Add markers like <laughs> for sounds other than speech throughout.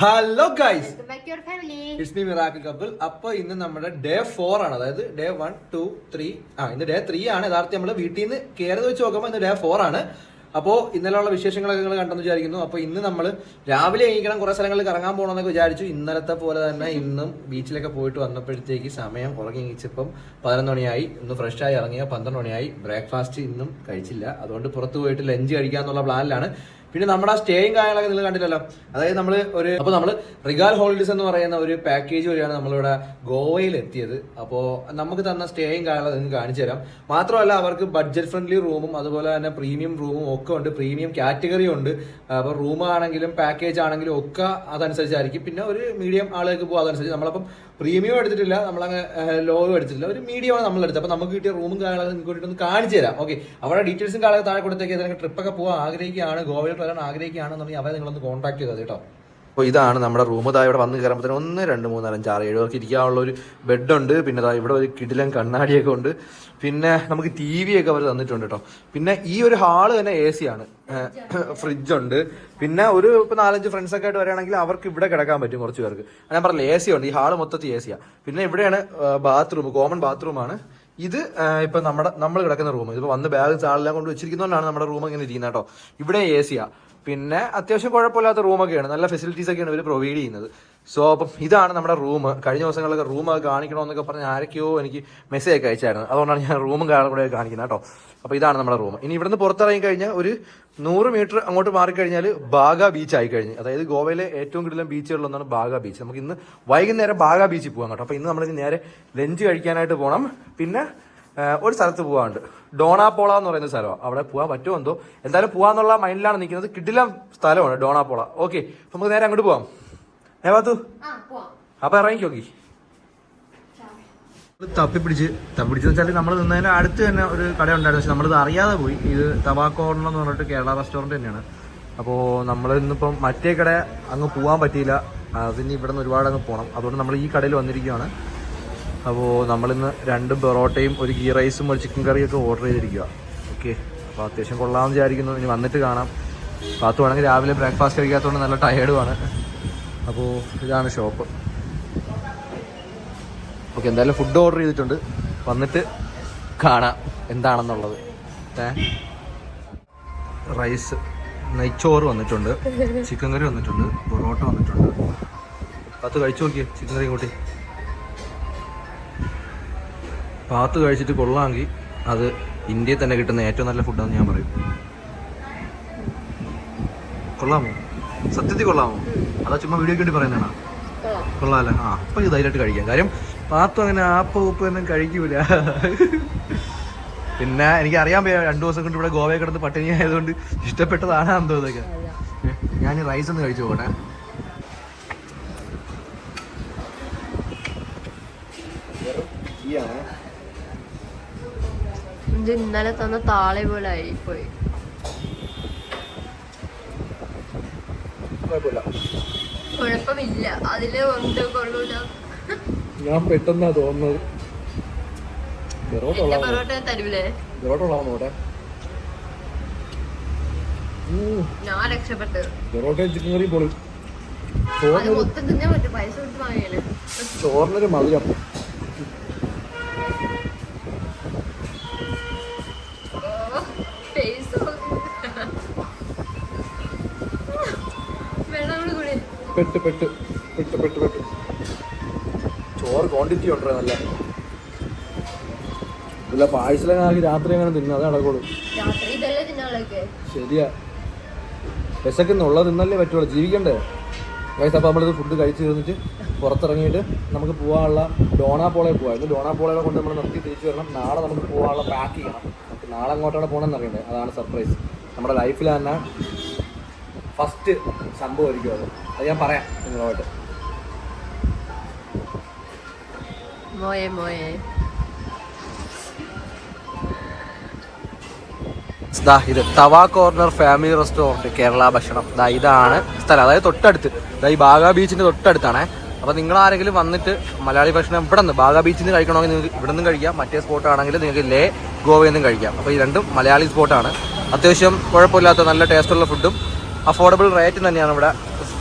Hello guys. It's me miracle couple അപ്പൊ ഇന്ന് നമ്മുടെ ഡേ ഫോർ ആണ്. അതായത് ഡേ വൺ ടു ത്രീ ആ ഇന്ന് ഡേ ത്രീ ആണ്. യഥാർത്ഥം നമ്മൾ വീട്ടിൽ നിന്ന് കയറി വെച്ച് നോക്കുമ്പോൾ ഇന്ന് ഡേ ഫോർ ആണ്. അപ്പോൾ ഇന്നലെയുള്ള വിശേഷങ്ങളൊക്കെ നിങ്ങൾ കണ്ടെന്ന് വിചാരിക്കുന്നു. അപ്പോൾ ഇന്ന് നമ്മൾ രാവിലെ എണീക്കണം കുറേ സ്ഥലങ്ങളിൽ കറങ്ങാൻ പോകണമെന്നൊക്കെ വിചാരിച്ചു. ഇന്നലത്തെ പോലെ തന്നെ ഇന്നും ബീച്ചിലൊക്കെ പോയിട്ട് വന്നപ്പോഴത്തേക്ക് സമയം ഉറങ്ങി എണീച്ചപ്പം പതിനൊന്ന് മണിയായി. ഇന്ന് ഫ്രഷ് ആയി ഇറങ്ങിയ പന്ത്രണ്ട് മണിയായി. ബ്രേക്ക്ഫാസ്റ്റ് ഇന്നും കഴിച്ചില്ല. അതുകൊണ്ട് പുറത്ത് പോയിട്ട് ലഞ്ച് കഴിക്കാന്നുള്ള പ്ലാനിലാണ് പിന്നെ നമ്മുടെ ആ സ്റ്റേയും കാര്യങ്ങളൊക്കെ നിങ്ങൾ കണ്ടില്ലല്ലോ. അതായത് നമ്മൾ ഒരു അപ്പോൾ നമ്മൾ റിഗാൽ ഹോളിഡേസ് എന്ന് പറയുന്ന ഒരു പാക്കേജ് വഴിയാണ് നമ്മളിവിടെ ഗോവയിൽ എത്തിയത് അപ്പോൾ നമുക്ക് തന്ന സ്റ്റേയും കാര്യങ്ങളൊക്കെ നിങ്ങൾക്ക് കാണിച്ചു തരാം. മാത്രമല്ല അവർക്ക് ബഡ്ജറ്റ് ഫ്രണ്ട്ലി റൂമും അതുപോലെ തന്നെ പ്രീമിയം റൂമും ഒക്കെ ഉണ്ട്. പ്രീമിയം കാറ്റഗറി ഉണ്ട്. അപ്പോൾ റൂം ആണെങ്കിലും പാക്കേജ് ആണെങ്കിലും ഒക്കെ അതനുസരിച്ചായിരിക്കും. പിന്നെ ഒരു മീഡിയം ആളുകൾക്ക് പോകും അതനുസരിച്ച് നമ്മളപ്പം പ്രീമിയം എടുത്തിട്ടില്ല നമ്മളങ്ങ് ലോ എടുത്തിട്ടില്ല. ഒരു മീഡിയം ആണ് നമ്മൾ എടുത്തത്. അപ്പോൾ നമുക്ക് കിട്ടിയ റൂമും കാര്യങ്ങളൊക്കെ നിങ്ങൾക്ക് ഒന്ന് കാണിച്ചു തരാം. ഓക്കെ അവിടെ ഡീറ്റെയിൽസും കാര്യങ്ങളൊക്കെ താഴെ കൊടുത്തേക്ക് ഏതെങ്കിലും ട്രിപ്പൊക്കെ പോകാൻ ആഗ്രഹിക്കുകയാണ് ഗോവയിൽ വരാൻ ആഗ്രഹിക്കുകയാണെന്നുണ്ടെങ്കിൽ അവരെ നിങ്ങളൊന്ന് കോൺടാക്ട് ചെയ്തത് കേട്ടോ. അപ്പോൾ ഇതാണ് നമ്മുടെ റൂം. ഇതാ ഇവിടെ വന്ന് കയറുമ്പോൾ ഒന്ന് രണ്ട് മൂന്ന് നാലഞ്ച് ആറ് ഏഴ് പേർക്ക് ഇരിക്കാനുള്ള ഒരു ബെഡുണ്ട്. പിന്നെ ദാ ഇവിടെ ഒരു കിടിലൻ കണ്ണാടിയൊക്കെ ഉണ്ട്. പിന്നെ നമുക്ക് ടി വി ഒക്കെ അവർ തന്നിട്ടുണ്ട് കേട്ടോ. പിന്നെ ഈ ഒരു ഹാൾ തന്നെ എ സി ആണ്. ഫ്രിഡ്ജ് ഉണ്ട്. പിന്നെ ഒരു ഇപ്പം നാലഞ്ച് ഫ്രണ്ട്സ് ഒക്കെ ആയിട്ട് വരികയാണെങ്കിൽ അവർക്ക് ഇവിടെ കിടക്കാൻ പറ്റും കുറച്ച് പേർക്ക്. ഞാൻ പറഞ്ഞില്ല എ സി ഉണ്ട്. ഈ ഹാൾ മൊത്തത്തിൽ എ സിയാണ് പിന്നെ ഇവിടെയാണ് ബാത്റൂം കോമൺ ബാത്റൂമാണ് ഇത് ഇപ്പം നമ്മുടെ നമ്മൾ കിടക്കുന്ന റൂം ഇതിപ്പോൾ വന്ന് ബാഗ് ചാളെല്ലാം കൊണ്ട് വെച്ചിരിക്കുന്നതുകൊണ്ടാണ് നമ്മുടെ റൂം ഇങ്ങനെ ഇരിക്കുന്നത് കേട്ടോ. ഇവിടെ എ സിയാ പിന്നെ അത്യാവശ്യം കുഴപ്പമില്ലാത്ത റൂമൊക്കെയാണ്. നല്ല ഫെസിലിറ്റീസ് ഒക്കെയാണ് ഇവർ പ്രൊവൈഡ് ചെയ്യുന്നത്. സോ അപ്പം ഇതാണ് നമ്മുടെ റൂം കഴിഞ്ഞ ദിവസങ്ങളിലൊക്കെ റൂം കാണിക്കണമെന്നൊക്കെ പറഞ്ഞ് ആരൊക്കെയോ എനിക്ക് മെസ്സേജ് ഒക്കെ അയച്ചായിരുന്നു. അതുകൊണ്ടാണ് ഞാൻ റൂമും കൂടെ കാണിക്കുന്നത് കേട്ടോ. അപ്പോൾ ഇതാണ് നമ്മുടെ റൂം ഇനി ഇവിടുന്ന് പുറത്തിറങ്ങി കഴിഞ്ഞാൽ ഒരു നൂറ് മീറ്റർ അങ്ങോട്ട് മാറിക്കഴിഞ്ഞാൽ ബാഗ ബീച്ച് ആയി കഴിഞ്ഞു. അതായത് ഗോവയിലെ ഏറ്റവും കൂടുതൽ ബീച്ചുകളിലൊന്നാണ് ബാഗ ബീച്ച് നമുക്ക് ഇന്ന് വൈകുന്നേരം ബാഗ ബീച്ചിൽ പോകാം കേട്ടോ. അപ്പോൾ ഇന്ന് നമ്മളിനി നേരെ ലഞ്ച് കഴിക്കാനായിട്ട് പോകണം പിന്നെ ഒരു സ്ഥലത്ത് പോകാനുണ്ട് ഡോണാപ്പോള എന്ന് പറയുന്ന സ്ഥലമാണ് അവിടെ പോകാൻ പറ്റുമോ എന്തോ? എന്തായാലും പോകാന്നുള്ള മൈൻഡിലാണ് നിൽക്കുന്നത്. കിടിലം സ്ഥലമാണ് ഡോണാപ്പോള ഓക്കെ നമുക്ക് നേരെ അങ്ങോട്ട് പോവാം. ഏ പോവാം. അപ്പൊ ഇറങ്ങിക്കോക്കി. തപ്പിപ്പിടിച്ച് തപ്പിപ്പിടിച്ചെന്ന് വെച്ചാൽ നമ്മൾ നിന്നതിന് അടുത്ത് തന്നെ ഒരു കട ഉണ്ടായിരുന്നു പക്ഷെ നമ്മളിത് അറിയാതെ പോയി. ഇത് തബാക്കോർണർ എന്ന് പറഞ്ഞിട്ട് കേരള റെസ്റ്റോറന്റ് തന്നെയാണ്. അപ്പോൾ നമ്മൾ ഇന്നിപ്പം മറ്റേ കട അങ്ങ് പോകാൻ പറ്റിയില്ല. അതിന് ഇവിടെ നിന്ന് ഒരുപാട് അങ്ങ് പോകണം അതുകൊണ്ട് നമ്മൾ ഈ കടയിൽ വന്നിരിക്കുകയാണ്. അപ്പോൾ നമ്മളിന്ന് രണ്ട് പൊറോട്ടയും ഒരു ഗീ റൈസും ഒരു ചിക്കൻ കറിയും ഒക്കെ ഓർഡർ ചെയ്തിരിക്കുക ഓക്കെ അപ്പോൾ അത്യാവശ്യം കൊള്ളാമെന്ന് വിചാരിക്കുന്നു. ഇനി വന്നിട്ട് കാണാം. പാത്തു വേണമെങ്കിൽ രാവിലെ ബ്രേക്ക്ഫാസ്റ്റ് കഴിക്കാത്തതുകൊണ്ട് നല്ല ടയേർഡുമാണ് അപ്പോൾ ഇതാണ് ഷോപ്പ് ഓക്കെ എന്തായാലും ഫുഡ് ഓർഡർ ചെയ്തിട്ടുണ്ട്. വന്നിട്ട് കാണാം എന്താണെന്നുള്ളത്. ഏ? റൈസ് നെയ്ച്ചോറ് വന്നിട്ടുണ്ട്. <laughs> ചിക്കൻ കറി വന്നിട്ടുണ്ട്. പൊറോട്ട വന്നിട്ടുണ്ട്. പത്ത് കഴിച്ചു നോക്കിയേ. ചിക്കൻ കറി കൂട്ടി പാത്ത് കഴിച്ചിട്ട് കൊള്ളാമെങ്കിൽ അത് ഇന്ത്യയിൽ തന്നെ കിട്ടുന്ന ഏറ്റവും നല്ല ഫുഡാന്ന് ഞാൻ പറയും. കൊള്ളാമോ? സത്യത്തിൽ കൊള്ളാമോ? അതാ ചുമ്മാ വീഡിയോയ്ക്ക് വേണ്ടി പറയുന്നതാണ്? കൊള്ളാം. കൊള്ളാമല്ലേ ആ അപ്പൊ ഇത് ധൈര്യമായിട്ട് കഴിക്കാം. കാര്യം പാത്തു അങ്ങനെ ആപ്പ ഉപ്പ് ഒന്നും കഴിക്കൂല. പിന്നെ എനിക്ക് അറിയാൻ പറ്റും രണ്ടു ദിവസം കൊണ്ട് ഇവിടെ ഗോവയിൽ കിടന്ന് പട്ടിണി ആയതുകൊണ്ട് ഇഷ്ടപ്പെട്ടതാണ് എന്തോ ഇതൊക്കെ. ഞാൻ റൈസ് ഒന്ന് കഴിച്ചു പോകട്ടെ. ഇത് ഇന്നലെ തന്ന താളെ പോലെ ആയിപ്പോയി. കുഴപ്പമില്ല. അതിൽ ഉണ്ട് കൊള്ളൂല. ഞാൻ പെട്ടെന്നാ തോന്നുന്നത്. പൊറോട്ട തരൂലേ? ഞാൻ രക്ഷപ്പെട്ടു. പൊറോട്ടയും ചിക്കൻ കറിയും പൊളി. ചോറിനൊരു മധുരം പൈസ വെള്ളം കൂടി കൂടി പെട്ട് പെട്ട് പെട്ട് പെട്ട് പെട്ട്. ചോറ് ക്വാണ്ടിറ്റി ഉണ്ടോ നല്ല? ഇല്ല പാഴ്സലങ്ങാക്കി രാത്രി അങ്ങനെ തിന്നു അതേ നടക്കുള്ളൂ. രാത്രി ഇതല്ലേ ഉള്ളത് ശരിയാ. വിശക്കുന്നുള്ള തിന്നല്ലേ പറ്റുള്ളൂ ജീവിക്കണ്ടേ? വയസ്സ് അപ്പോൾ നമ്മളിത് ഫുഡ് കഴിച്ച് തീർന്നിട്ട് പുറത്തിറങ്ങിയിട്ട് നമുക്ക് പോകാനുള്ള ഡോണാപ്പോളയിൽ പോകാം ഇന്ന് ഡോണാപ്പോളയെ കൊണ്ട് നമ്മൾ നിർത്തി തിരിച്ചു വരണം. നാളെ നമുക്ക് പോകാനുള്ള പാക്ക് ചെയ്യണം. നമുക്ക് നാളെ അങ്ങോട്ടാണ് പോകണമെന്ന് അറിയണ്ടേ? അതാണ് സർപ്രൈസ് നമ്മുടെ ലൈഫിൽ തന്നെ ഫസ്റ്റ് സംഭവമായിരിക്കും അത്. അത് ഞാൻ പറയാം നിങ്ങളോട്ട് മോയെ മോയെ. ദാ ഇത് Tawa corner family restaurant Kerala ഭക്ഷണം. ദാ ഇതാണ് സ്ഥലം. അതായത് തൊട്ടടുത്ത്. ദാ ഈ ബാഗ ബീച്ചിന്റെ തൊട്ടടുത്താണ്. അപ്പോൾ നിങ്ങൾ ആരെങ്കിലും വന്നിട്ട് മലയാളി ഭക്ഷണം ഇവിടെ നിന്ന് ബാഗ ബീച്ചിൽ നിന്ന് കഴിക്കണമെങ്കിൽ നിങ്ങൾക്ക് ഇവിടെ നിന്നും കഴിക്കാം. മറ്റേ സ്പോട്ട് ആണെങ്കിൽ നിങ്ങൾക്ക് ലേ ഗോവയിൽ നിന്നും കഴിക്കാം. അപ്പോൾ ഈ രണ്ടും മലയാളി സ്പോട്ടാണ് അത്യാവശ്യം കുഴപ്പമില്ലാത്ത നല്ല ടേസ്റ്റുള്ള ഫുഡും അഫോർഡബിൾ റേറ്റ് തന്നെയാണ് ഇവിടെ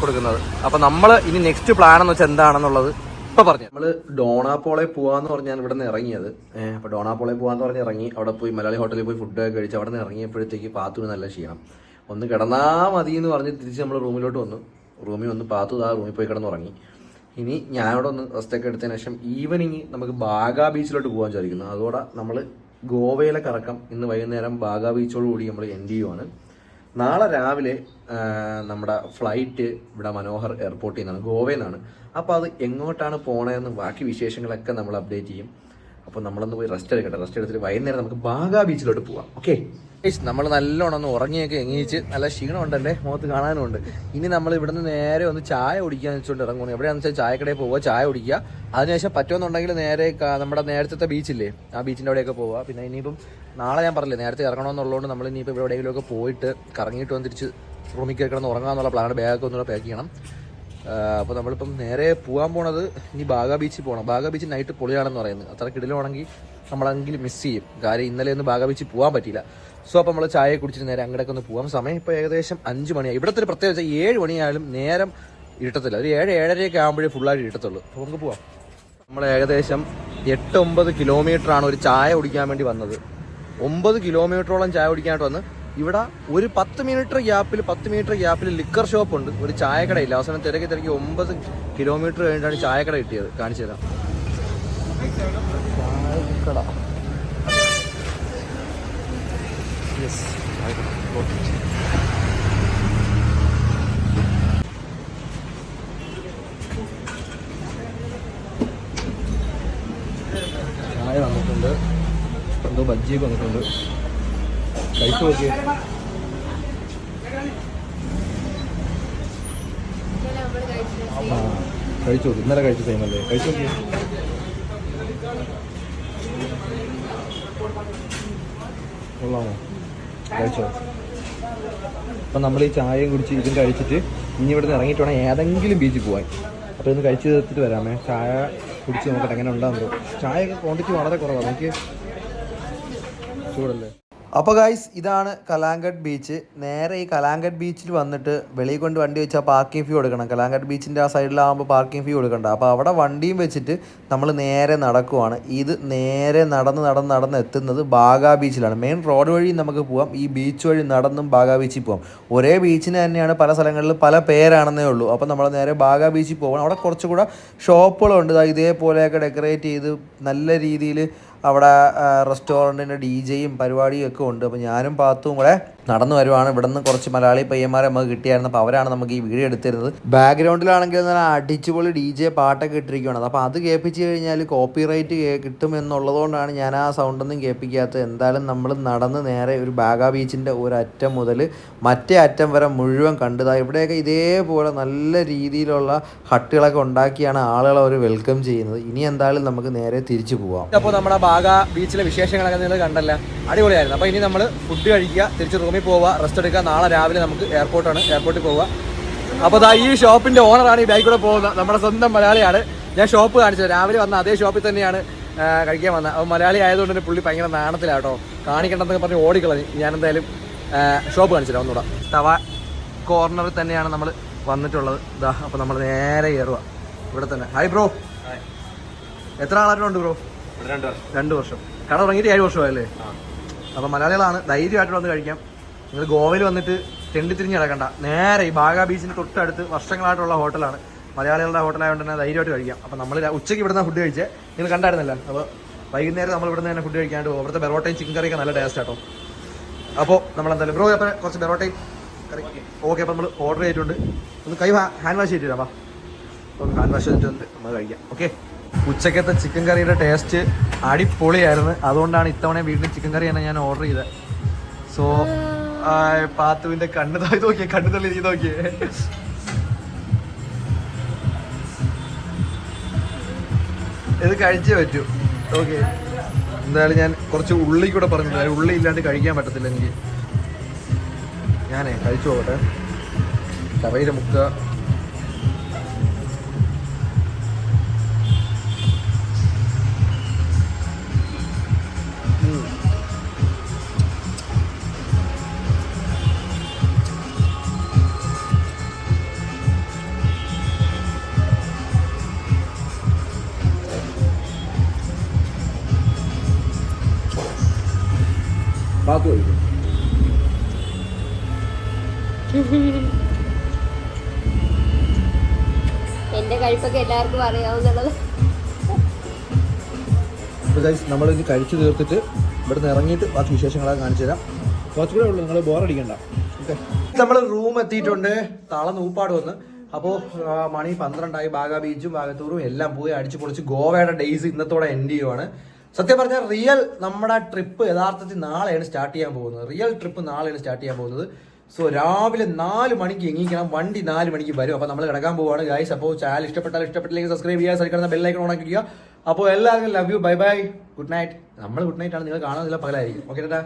കൊടുക്കുന്നത്. അപ്പൊ നമ്മൾ ഇനി നെക്സ്റ്റ് പ്ലാൻ എന്ന് വെച്ചാൽ എന്താണെന്നുള്ളത് ഇപ്പൊ പറഞ്ഞു. നമ്മൾ ഡോണാപ്പോളെ പോവാന്ന് പറഞ്ഞാണ് ഇവിടെ നിന്ന് ഇറങ്ങിയത് അപ്പൊ ഡോണാപ്പോളെ പോവാന്ന് പറഞ്ഞ് ഇറങ്ങി അവിടെ പോയി മലയാളി ഹോട്ടലിൽ പോയി ഫുഡ് കഴിച്ച് അവിടെ നിന്ന് ഇറങ്ങിയപ്പോഴത്തേക്ക് പാത്തുവിന് നല്ല ക്ഷീണം. ഒന്ന് കിടന്നാ മതി എന്ന് പറഞ്ഞ് തിരിച്ച് നമ്മൾ റൂമിലോട്ട് വന്നു. റൂമിൽ വന്ന് പാത്തു ആ റൂമിൽ പോയി കിടന്നുറങ്ങി ഇനി ഞാനിവിടെ ഒന്ന് റെസ്റ്റൊക്കെ എടുത്തതിന് ശേഷം ഈവനിങ് നമുക്ക് ബാഗ ബീച്ചിലോട്ട് പോകാൻ വിചാരിക്കുന്നു. അതോടെ നമ്മൾ ഗോവയിലെ കറക്കം ഇന്ന് വൈകുന്നേരം ബാഗ ബീച്ചോട് കൂടി നമ്മൾ എൻഡ് ചെയ്യുവാണ്. നാളെ രാവിലെ നമ്മുടെ ഫ്ലൈറ്റ് ഇവിടെ മനോഹർ എയർപോർട്ടിൽ നിന്നാണ് ഗോവയിൽ നിന്നാണ്. അപ്പോൾ അത് എങ്ങോട്ടാണ് പോണതെന്ന് ബാക്കി വിശേഷങ്ങളൊക്കെ നമ്മൾ അപ്ഡേറ്റ് ചെയ്യും. അപ്പോൾ നമ്മളൊന്ന് പോയി റെസ്റ്റ് എടുക്കട്ടെ. റെസ്റ്റ് എടുത്തിട്ട് വൈകുന്നേരം നമുക്ക് ബാഗാ ബീച്ചിലോട്ട് പോവാം. ഓക്കെ നമ്മൾ നല്ലോണം ഒന്ന് ഉറങ്ങിയൊക്കെ എങ്ങീച്ച് നല്ല ക്ഷീണം ഉണ്ടല്ലേ മുഖത്ത് കാണാനുണ്ട് ഇനി നമ്മൾ ഇവിടുന്ന് നേരെ ഒന്ന് ചായ കുടിക്കാന്ന് വെച്ചുകൊണ്ട് ഇറങ്ങുന്നു എവിടെയാണെന്ന് വെച്ചാൽ ചായക്കടയിൽ പോവുക ചായ കുടിക്കുക. അതിനുശേഷം പറ്റുമെന്നുണ്ടെങ്കിൽ നേരെ നമ്മുടെ നേരത്തെ ബീച്ചില്ലേ ആ ബീച്ചിന്റെ അവിടെയൊക്കെ പോവുക. പിന്നെ ഇനിയിപ്പം നാളെ ഞാൻ പറഞ്ഞില്ലേ നേരത്തെ ഇറങ്ങണമെന്നുള്ളതുകൊണ്ട് നമ്മൾ ഇനിയിപ്പോൾ ഇവിടെ എവിടെയെങ്കിലുമൊക്കെ പോയിട്ട് കറങ്ങിയിട്ട് വന്ന് തിരിച്ച് റൂമിൽ കിടന്ന് ഉറങ്ങാന്നുള്ള പ്ലാനാണ് ബാഗൊക്കെ ഒന്നുകൂടെ പാക്ക് ചെയ്യണം. അപ്പോൾ നമ്മളിപ്പം നേരെ പോകാൻ പോണത് ഇനി ബാഗ ബീച്ചിൽ പോകണം ബാഗ ബീച്ച് നൈറ്റ് പൊളിയാണെന്ന് പറയുന്നത്. അത്ര കിടിലാണെങ്കിൽ നമ്മളെങ്കിലും മിസ് ചെയ്യും. കാര്യം ഇന്നലെ ഒന്നും ബാഗ ബീച്ചിൽ പോകാൻ പറ്റിയില്ല. സോ അപ്പോൾ നമ്മൾ ചായ കുടിച്ചിട്ട് നേരെ അങ്ങോട്ടൊക്കെ ഒന്ന് പോകാം സമയം ഇപ്പോൾ ഏകദേശം അഞ്ച് മണിയായി. ഇവിടുത്തെ ഒരു പ്രത്യേകത ഏഴ് മണിയായാലും നേരം ഇരുട്ടത്തില്ല. ഒരു ഏഴ് ഏഴരയൊക്കെ ആകുമ്പോഴേ ഫുള്ളായിട്ട് ഇരുട്ടത്തുള്ളൂ. അപ്പോൾ നമുക്ക് പോവാം. നമ്മൾ ഏകദേശം എട്ട് ഒമ്പത് കിലോമീറ്റർ ആണ് ഒരു ചായ കുടിക്കാൻ വേണ്ടി വന്നത്. ഒമ്പത് കിലോമീറ്ററോളം ചായ കുടിക്കാനായിട്ട് വന്ന് ഇവിടെ ഒരു പത്ത് മീറ്റർ ഗ്യാപ്പിൽ പത്ത് മീറ്റർ ഗ്യാപ്പിൽ ലിക്കർ ഷോപ്പ് ഉണ്ട്. ഒരു ചായക്കടയില്ല. അവസാനം തിരക്കി തിരക്കി ഒമ്പത് കിലോമീറ്റർ കഴിഞ്ഞിട്ടാണ് ചായക്കട കിട്ടിയത്. കാണിച്ചു തരാം. ചായക്കട. യെസ് ചായ വന്നിട്ടുണ്ട്. എന്തോ ബജ്ജിയൊക്കെ വന്നിട്ടുണ്ട്. കഴിച്ചു നോക്കിയേ. ആ കഴിച്ചു നോക്കി. ഇന്നലെ കഴിച്ച സെയിം അല്ലേ? കഴിച്ചു നോക്കിയേ കൊള്ളാമോ? കഴിച്ചോ? അപ്പം നമ്മൾ ഈ ചായയും കുടിച്ച് ഇതും കഴിച്ചിട്ട് ഇനി ഇവിടെ നിന്ന് ഇറങ്ങിയിട്ട് വേണം ഏതെങ്കിലും ബീച്ചിൽ പോകാൻ അപ്പോൾ ഇന്ന് കഴിച്ച് തീർത്തിട്ട് വരാമേ. ചായ കുടിച്ച് നോക്കട്ടെ എങ്ങനെ ഉണ്ടാകുന്നു ചായയൊക്കെ ക്വാണ്ടിറ്റി വളരെ കുറവാണ്. എനിക്ക് ചൂടല്ലേ? അപ്പോൾ ഗായ്സ് ഇതാണ് കലാങ്കട്ട് ബീച്ച് നേരെ ഈ കലാങ്കട്ട് ബീച്ചിൽ വന്നിട്ട് വെളിയിൽ കൊണ്ട് വണ്ടി വെച്ചാൽ പാർക്കിംഗ് ഫീ കൊടുക്കണം. കലാങ്കട്ട് ബീച്ചിന്റെ ആ സൈഡിലാകുമ്പോൾ പാർക്കിംഗ് ഫീ കൊടുക്കണ്ട. അപ്പോൾ അവിടെ വണ്ടിയും വെച്ചിട്ട് നമ്മൾ നേരെ നടക്കുവാണ്. ഇത് നേരെ നടന്ന് നടന്ന് നടന്ന് എത്തുന്നത് ബാഗാ ബീച്ചിലാണ് മെയിൻ റോഡ് വഴി നമുക്ക് പോവാം. ഈ ബീച്ച് വഴി നടന്നും ബാഗാ ബീച്ചിൽ പോവാം. ഒരേ ബീച്ചിന് തന്നെയാണ് പല സ്ഥലങ്ങളിൽ പല പേരാണെന്നേ ഉള്ളൂ. അപ്പോൾ നമ്മൾ നേരെ ബാഗാ ബീച്ചിൽ പോകണം. അവിടെ കുറച്ചുകൂടെ ഷോപ്പുകളുണ്ട്. ഇതേപോലെയൊക്കെ ഡെക്കറേറ്റ് ചെയ്ത് നല്ല രീതിയിൽ അവിടെ റെസ്റ്റോറന്റിന്റെ ഡി ജെയും പരിപാടിയും ഒക്കെ ഉണ്ട്. അപ്പോൾ ഞാനും പാത്തും കൂടെ നടന്നു വരുവാണ്. ഇവിടെ നിന്ന് കുറച്ച് മലയാളി പയ്യന്മാരെ നമുക്ക് കിട്ടിയായിരുന്നു. അപ്പോൾ അവരാണ് നമുക്ക് ഈ വീഡിയോ എടുത്തിരുന്നത്. ബാക്ക്ഗ്രൗണ്ടിലാണെങ്കിൽ നല്ല അടിച്ചുപൊളി ഡി ജെ പാട്ടൊക്കെ ഇട്ടിരിക്കുകയാണ് അപ്പോൾ അത് കേൾപ്പിച്ച് കഴിഞ്ഞാൽ കോപ്പി റൈറ്റ് കിട്ടും എന്നുള്ളതുകൊണ്ടാണ് ഞാൻ ആ സൗണ്ടൊന്നും കേൾപ്പിക്കാത്തത്. എന്തായാലും നമ്മൾ നടന്ന് നേരെ ഒരു ബാഗാ ബീച്ചിന്റെ ഒരറ്റം മുതൽ മറ്റേ അറ്റം വരെ മുഴുവൻ കണ്ടതാ. ഇവിടെയൊക്കെ ഇതേപോലെ നല്ല രീതിയിലുള്ള ഹട്ടുകളൊക്കെ ഉണ്ടാക്കിയാണ് ആളുകളെ അവർ വെൽക്കം ചെയ്യുന്നത്. ഇനി എന്തായാലും നമുക്ക് നേരെ തിരിച്ചു പോവാം. അപ്പോൾ നമ്മുടെ ബാഗ ബീച്ചിലെ വിശേഷങ്ങളൊക്കെ നിങ്ങൾ കണ്ടല്ല? അടിപൊളിയായിരുന്നു. അപ്പോൾ ഇനി നമ്മൾ ഫുഡ് കഴിക്കുക തിരിച്ച് റൂമിൽ പോവുക റെസ്റ്റ് എടുക്കുക നാളെ രാവിലെ നമുക്ക് എയർപോർട്ടാണ് എയർപോർട്ടിൽ പോവുക അപ്പോൾ ദാ ഈ ഷോപ്പിന്റെ ഓണറാണ് ഈ ബൈക്കൂടെ കൂടെ പോകുന്നത്. നമ്മുടെ സ്വന്തം മലയാളിയാണ്. ഞാൻ ഷോപ്പ് കാണിച്ചത് രാവിലെ വന്ന അതേ ഷോപ്പിൽ തന്നെയാണ് കഴിക്കാൻ വന്നത്. അപ്പോൾ മലയാളി ആയതുകൊണ്ട് തന്നെ പുള്ളി ഭയങ്കര നാണത്തിലാട്ടോ. കാണിക്കണ്ടെന്നൊക്കെ പറഞ്ഞ് ഓടിക്കളഞ്ഞ്. ഞാൻ എന്തായാലും ഷോപ്പ് കാണിച്ചില്ല ഒന്നുകൂടെ. തവ കോർണറിൽ തന്നെയാണ് നമ്മൾ വന്നിട്ടുള്ളത്. ഇതാ അപ്പോൾ നമ്മൾ നേരെ കയറുക ഇവിടെ തന്നെ. Hi bro. എത്ര ആളായിട്ടുണ്ട് ബ്രോ? രണ്ട് വർഷം. കട തുടങ്ങിയിട്ട് ഏഴ് വർഷമായല്ലേ? അപ്പോൾ മലയാളികളാണ് ധൈര്യമായിട്ട് വന്ന് കഴിക്കാം. നിങ്ങൾ ഗോവയിൽ വന്നിട്ട് തെണ്ടിത്തിരിഞ്ഞ് കിടക്കണ്ട നേരെ ഈ ബാഗ ബീച്ചിന് തൊട്ടടുത്ത് വർഷങ്ങളായിട്ടുള്ള ഹോട്ടലാണ്. മലയാളികളുടെ ഹോട്ടലായതുകൊണ്ട് തന്നെ ധൈര്യമായിട്ട് കഴിക്കാം. അപ്പം നമ്മൾ ഉച്ചയ്ക്ക് ഇവിടുന്ന് ഫുഡ് കഴിച്ച്. നിങ്ങൾ കണ്ടായിരുന്നല്ലോ. അപ്പോൾ വൈകുന്നേരം നമ്മൾ ഇവിടുന്ന് തന്നെ ഫുഡ് കഴിക്കാണ്ട് പോകും. ഇവിടുത്തെ ബെറോട്ടയും ചിക്കൻ കറിയൊക്കെ നല്ല ടേസ്റ്റ് ആട്ടോ. അപ്പോൾ നമ്മൾ എന്തായാലും ബ്രോ അപ്പം കുറച്ച് ബെറോട്ടയും കറി. ഓക്കെ അപ്പോൾ നമ്മൾ ഓർഡർ ചെയ്തിട്ടുണ്ട്. ഒന്ന് കൈ ഹാൻഡ് വാഷ് ചെയ്തിട്ട് തരാം അപ്പം ഹാൻഡ് വാഷ് ചെയ്തിട്ടുണ്ട് നമ്മൾ കഴിക്കാം. ഓക്കെ? ഉച്ചക്കത്തെ ചിക്കൻ കറിയുടെ ടേസ്റ്റ് അടിപൊളിയായിരുന്നു. അതുകൊണ്ടാണ് ഇത്തവണ വീട്ടിൽ ചിക്കൻ കറി തന്നെ ഞാൻ ഓർഡർ ചെയ്തത് സോ പാത്തുവിന്റെ കണ്ണ് താഴെ നോക്കിയേ കണ്ണ് തള്ളി നീ നോക്കിയേ. ഇത് കഴിച്ചേ പറ്റൂ. ഓക്കെ. എന്തായാലും ഞാൻ കുറച്ച് ഉള്ളി കൂടെ പറഞ്ഞിട്ടുണ്ട് ഉള്ളി ഇല്ലാണ്ട് കഴിക്കാൻ പറ്റത്തില്ല എനിക്ക്. ഞാനേ കഴിച്ചു പോകട്ടെ ചവയിലെ മുക്ക എന്റെ കഴിപ്പൊക്കെ എല്ലാവർക്കും അറിയാവുന്നുള്ളത് നമ്മൾ ഇത് കഴിച്ചു തീർത്തിട്ട് ഇവിടുന്ന് ഇറങ്ങിയിട്ട് ബാക്കി വിശേഷങ്ങളൊക്കെ കാണിച്ചു തരാം. കുറച്ചുകൂടെ ഉള്ളൂ നിങ്ങൾ ബോറടിക്കണ്ട ഓക്കെ നമ്മൾ റൂം എത്തിയിട്ടുണ്ട്. തളന്ന് ഊപ്പാട് വന്ന്. അപ്പോൾ മണി പന്ത്രണ്ടായി ബാഗ ബീച്ചും ബാഗത്തൂറും എല്ലാം പോയി അടിച്ചു പൊളിച്ച് ഗോവയുടെ ഡേയ്സ് ഇന്നത്തോടെ എൻഡ് ചെയ്യുവാണ്. സത്യം പറഞ്ഞാൽ റിയൽ നമ്മുടെ ട്രിപ്പ് യഥാർത്ഥത്തിൽ നാളെയാണ് സ്റ്റാർട്ട് ചെയ്യാൻ പോകുന്നത്. റിയൽ ട്രിപ്പ് നാളെയാണ് സ്റ്റാർട്ട് ചെയ്യാൻ പോകുന്നത്. സോ രാവിലെ നാല് മണിക്ക് എങ്ങനെയാണ് വണ്ടി നാല് മണിക്ക് വരും. അപ്പോൾ നമ്മൾ കിടക്കാൻ പോവാണ് ഗൈസ് അപ്പോൾ ചാനൽ ഇഷ്ടപ്പെട്ടാൽ ഇഷ്ടപ്പെട്ടില്ലെങ്കിൽ സബ്സ്ക്രൈബ് ചെയ്യുക സൈക്കിളുന്ന ബെല്ലൈക്കൺ ഓണാക്കിക്കുക അപ്പോൾ എല്ലാവർക്കും love you bye bye good night നമ്മൾ ഗുഡ് നൈറ്റ് ആണ്. നിങ്ങൾ കാണാനില്ല പകലായിരിക്കും. ഓക്കെ ടാ